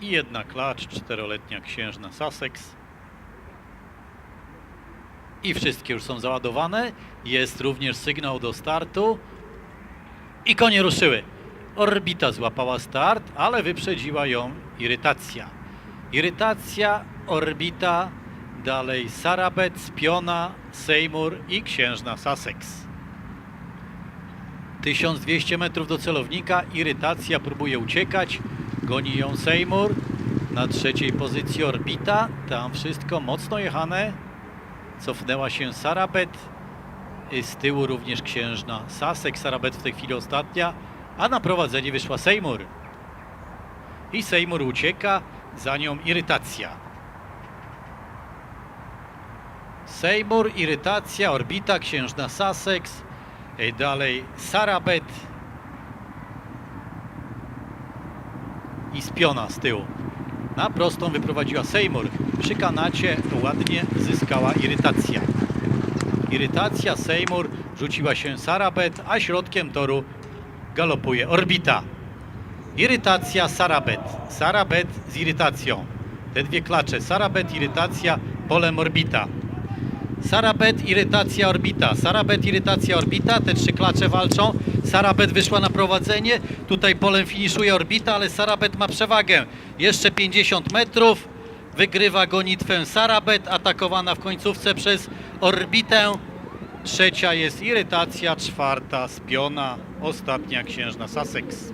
i jedna klacz, czteroletnia księżna Sussex. I wszystkie już są załadowane. Jest również sygnał do startu. I konie ruszyły. Orbita złapała start, ale wyprzedziła ją irytacja. Irytacja, orbita, dalej Sarabet, Spiona, Seymour i księżna Sussex. 1200 metrów do celownika, irytacja próbuje uciekać, goni ją Seymour, na trzeciej pozycji orbita, tam wszystko mocno jechane, cofnęła się Sarabet, y, z tyłu również księżna Sussex, Sarabet w tej chwili ostatnia, a na prowadzenie wyszła Seymour. I Seymour ucieka, za nią irytacja. Seymour, irytacja, orbita, księżna Sussex, y, dalej Sarabet i Spiona z tyłu. Na prostą wyprowadziła Seymour. Przy kanacie ładnie zyskała irytacja. Irytacja Seymour rzuciła się Sarabet, a środkiem toru galopuje Orbita. Irytacja Sarabet. Sarabet z irytacją. Te dwie klacze. Sarabet, irytacja, polem Orbita. Sarabet, irytacja, orbita. Sarabet, irytacja, orbita. Te trzy klacze walczą. Sarabet wyszła na prowadzenie. Tutaj polem finiszuje orbita, ale Sarabet ma przewagę. Jeszcze 50 metrów. Wygrywa gonitwę Sarabet, atakowana w końcówce przez orbitę. Trzecia jest irytacja, czwarta spiona, ostatnia księżna Sussex.